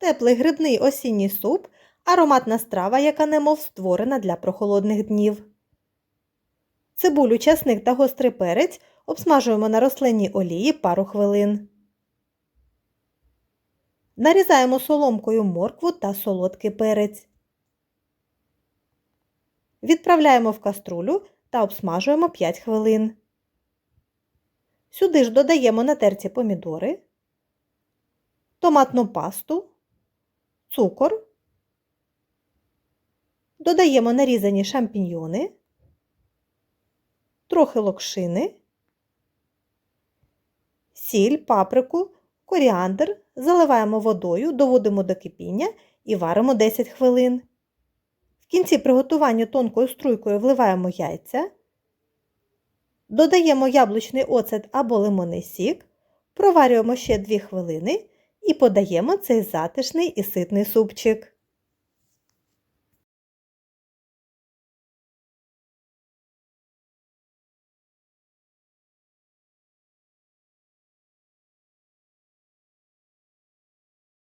теплий грибний осінній суп, ароматна страва, яка немов створена для прохолодних днів. Цибулю, часник та гострий перець обсмажуємо на рослинній олії пару хвилин. Нарізаємо соломкою моркву та солодкий перець. Відправляємо в каструлю та обсмажуємо 5 хвилин. Сюди ж додаємо натерті помідори, томатну пасту, цукор, додаємо нарізані шампіньйони, трохи локшини, сіль, паприку, коріандр, заливаємо водою, доводимо до кипіння і варимо 10 хвилин. В кінці приготування тонкою струйкою вливаємо яйця, додаємо яблучний оцет або лимонний сік, проварюємо ще 2 хвилини і подаємо цей затишний і ситний супчик.